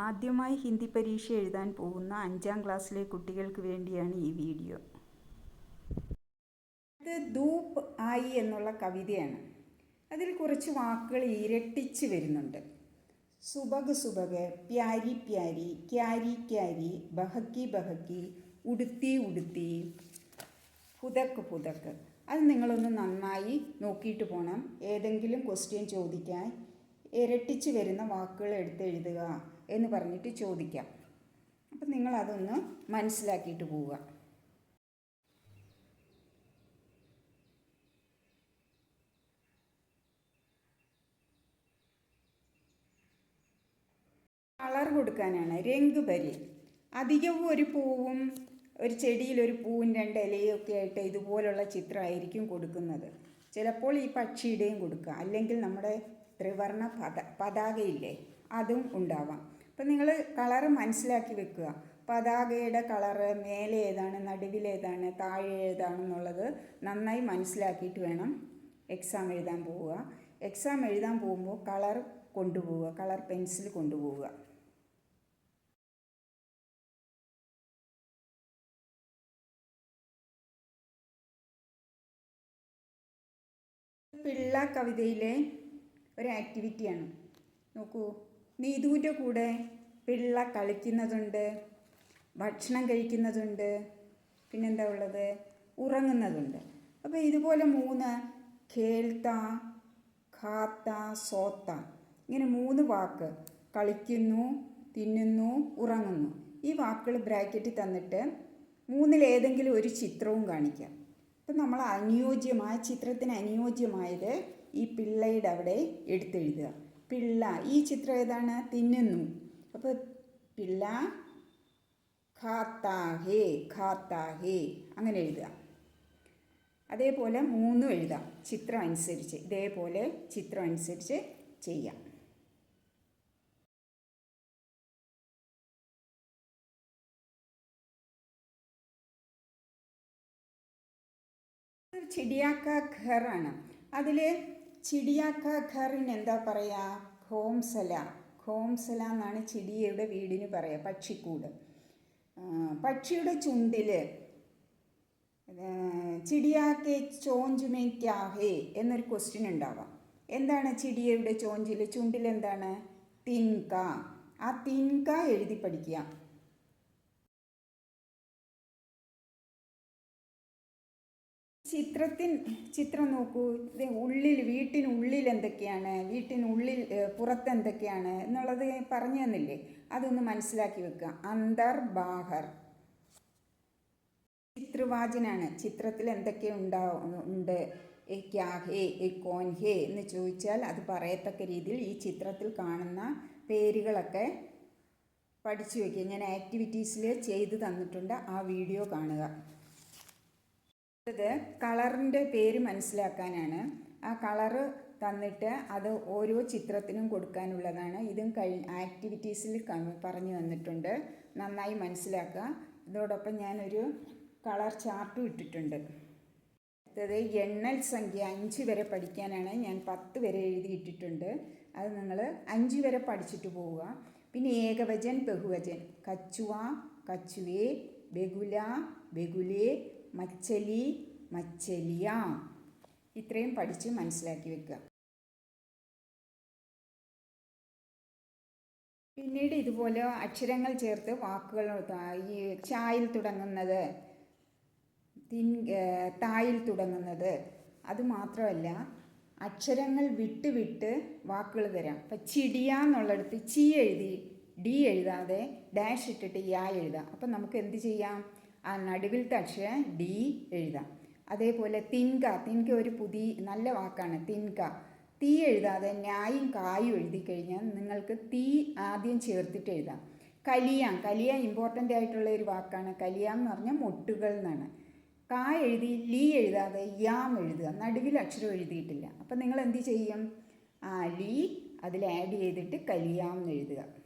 ആദ്യമായി ഹിന്ദി പരീക്ഷ എഴുതാൻ പോകുന്ന അഞ്ചാം ക്ലാസ്സിലെ കുട്ടികൾക്ക് വേണ്ടിയാണ് ഈ വീഡിയോ. ഇത് ധൂപ്പ് ആയി എന്നുള്ള കവിതയാണ്. അതിൽ കുറച്ച് വാക്കുകൾ ഇരട്ടിച്ച് വരുന്നുണ്ട്. സുബക് സുബക് പ്യാരി പ്യാരി ക്യാരി ക്യാരി ബഹക്കി ബഹക്കി ഉടുത്തി ഉടുത്തി പുതക്ക് പുതക്ക് അത് നിങ്ങളൊന്ന് നന്നായി നോക്കിയിട്ട് പോകണം ഏതെങ്കിലും ക്വസ്റ്റ്യൻ ചോദിക്കാൻ ഇരട്ടിച്ച് വരുന്ന വാക്കുകൾ എടുത്ത് എഴുതുക. എന്ന് പറഞ്ഞിട്ട് ചോദിക്കാം. അപ്പം നിങ്ങളതൊന്ന് മനസ്സിലാക്കിയിട്ട് പോവുക. കളർ കൊടുക്കാനാണ് രംഗ് പരി അധികവും ഒരു പൂവും ഒരു ചെടിയിൽ ഒരു പൂവും രണ്ട് ഇലയും ഒക്കെ ആയിട്ട് ഇതുപോലുള്ള ചിത്രമായിരിക്കും കൊടുക്കുന്നത്. ചിലപ്പോൾ ഈ പക്ഷിയുടെയും കൊടുക്കുക അല്ലെങ്കിൽ നമ്മുടെ ത്രിവർണ പത പതാകയില്ലേ അതും ഉണ്ടാവാം. അപ്പം നിങ്ങൾ കളറ് മനസ്സിലാക്കി വെക്കുക. പതാകയുടെ കളറ് മേലെ ഏതാണ് നടുവിലേതാണ് താഴെ ഏതാണെന്നുള്ളത് നന്നായി മനസ്സിലാക്കിയിട്ട് വേണം എക്സാം എഴുതാൻ പോവുക. എക്സാം എഴുതാൻ പോകുമ്പോൾ കളർ കൊണ്ടുപോവുക കളർ പെൻസിൽ കൊണ്ടുപോവുക. പിള്ള കവിതയിലെ ഒരു ആക്ടിവിറ്റിയാണ് നോക്കൂ. നീതുവിന്റെ കൂടെ പിള്ള കളിക്കുന്നതുണ്ട് ഭക്ഷണം കഴിക്കുന്നതുണ്ട് പിന്നെന്താ ഉള്ളത്? ഉറങ്ങുന്നതുണ്ട്. അപ്പോൾ ഇതുപോലെ മൂന്ന് കേൾത്ത ഖാത്ത സോത്ത ഇങ്ങനെ മൂന്ന് വാക്ക് കളിക്കുന്നു തിന്നുന്നു ഉറങ്ങുന്നു. ഈ വാക്കുകൾ ബ്രാക്കറ്റിൽ തന്നിട്ട് മൂന്നിലേതെങ്കിലും ഒരു ചിത്രവും കാണിക്കാം അപ്പം നമ്മൾ അനുയോജ്യമായ ചിത്രത്തിന് അനുയോജ്യമായത് ഈ പിള്ളയുടെ അവിടെ എടുത്തെഴുതുക. പിള്ള ഈ ചിത്രം ഏതാണ്? തിന്നുന്നു. അപ്പോൾ പിള്ള ഖാത്താ ഹേ ഖാത്താ ഹേ അങ്ങനെ എഴുതുക. അതേപോലെ മൂന്നും എഴുതാം ചിത്രം അനുസരിച്ച്. ഇതേപോലെ ചിത്രം അനുസരിച്ച് ചെയ്യാം. ചിടിയാക്ക ഘറാണ് അതിൽ ചിടിയാക്ക ഖറിന് എന്താ പറയുക ഖോംസല. ഖോംസല എന്നാണ് ചിടിയയുടെ വീടിന് പറയുക പക്ഷിക്കൂട്. പക്ഷിയുടെ ചുണ്ടിൽ ചിടിയാക്കെ ചോഞ്ചുമേക്കാഹേ എന്നൊരു ക്വസ്റ്റ്യൻ ഉണ്ടാവാം. എന്താണ് ചിടിയയുടെ ചോഞ്ചിൽ ചുണ്ടിൽ എന്താണ് തിൻക. ആ തിൻക എഴുതി പഠിക്കുക. ചിത്രത്തിൻ ചിത്രം നോക്കൂ. ഉള്ളിൽ വീട്ടിനുള്ളിൽ എന്തൊക്കെയാണ്? വീട്ടിനുള്ളിൽ പുറത്ത് എന്തൊക്കെയാണ് എന്നുള്ളത് പറഞ്ഞു തന്നില്ലേ? അതൊന്ന് മനസ്സിലാക്കി വെക്കുക. അന്തർ ബാഹർ. ചിത്രവാചനാണ്. ചിത്രത്തിൽ എന്തൊക്കെ ഉണ്ടാ ഉണ്ട്? ക്യാ ഹേ എ കോൻ ഹേ എന്ന് ചോദിച്ചാൽ അത് പറയത്തക്ക രീതിയിൽ ഈ ചിത്രത്തിൽ കാണുന്ന പേരുകളൊക്കെ പഠിച്ചു വയ്ക്കുക ഞാൻ ആക്ടിവിറ്റീസിൽ ചെയ്തു തന്നിട്ടുണ്ട്. ആ വീഡിയോ കാണുക. ഇത് കളറിന്റെ പേര് മനസ്സിലാക്കാനാണ്. ആ കളറ് തന്നിട്ട് അത് ഓരോ ചിത്രത്തിനും കൊടുക്കാനുള്ളതാണ്. ഇതും കഴി ആക്ടിവിറ്റീസിൽ പറഞ്ഞു തന്നിട്ടുണ്ട് നന്നായി മനസ്സിലാക്കുക. ഇതോടൊപ്പം ഞാനൊരു കളർ ചാർട്ടും ഇട്ടിട്ടുണ്ട്. അടുത്തത് എണ്ണൽ സംഖ്യ അഞ്ച് വരെ പഠിക്കാനാണ് ഞാൻ പത്ത് വരെ എഴുതിയിട്ടിട്ടുണ്ട് അത് നിങ്ങൾ അഞ്ച് വരെ പഠിച്ചിട്ട് പോവുക. പിന്നെ ഏകവചൻ ബഹുവചൻ. കച്ചുവ കച്ചുവേ ബെഗുല ബെഗുലേ മച്ചലി മച്ചലിയ ഇത്രയും പഠിച്ച് മനസ്സിലാക്കി വെക്കുക. പിന്നീട് ഇതുപോലെ അക്ഷരങ്ങൾ ചേർത്ത് വാക്കുകൾ ഈ ചായിൽ തുടങ്ങുന്നത് തിൻ തായിൽ തുടങ്ങുന്നത് അത് മാത്രമല്ല അക്ഷരങ്ങൾ വിട്ട് വിട്ട് വാക്കുകൾ തരാം. അപ്പം ചിടിയ ചി എഴുതി ഡി എഴുതാതെ ഡാഷ് ഇട്ടിട്ട് യാ എഴുതാം. അപ്പം നമുക്ക് എന്ത് ചെയ്യാം? ആ നടുവിലത്തെ അക്ഷരം ഡി എഴുതാം. അതേപോലെ തിൻക തിൻക ഒരു പുതിയ നല്ല വാക്കാണ് തിൻക. തീ എഴുതാതെ ഞായും കായും എഴുതി കഴിഞ്ഞാൽ നിങ്ങൾക്ക് തീ ആദ്യം ചേർത്തിട്ട് എഴുതാം. കലിയാം കലിയ ഇമ്പോർട്ടന്റ് ആയിട്ടുള്ള ഒരു വാക്കാണ്. കലിയാം എന്ന് പറഞ്ഞാൽ മൊട്ടുകൾ എന്നാണ്. കാ എഴുതി ലീ എഴുതാതെ യാം എഴുതുക. നടുവിൽ അക്ഷരം എഴുതിയിട്ടില്ല. അപ്പം നിങ്ങൾ എന്ത് ചെയ്യും? ആ ലീ അതിൽ ആഡ് ചെയ്തിട്ട് കലിയാം എന്ന് എഴുതുക.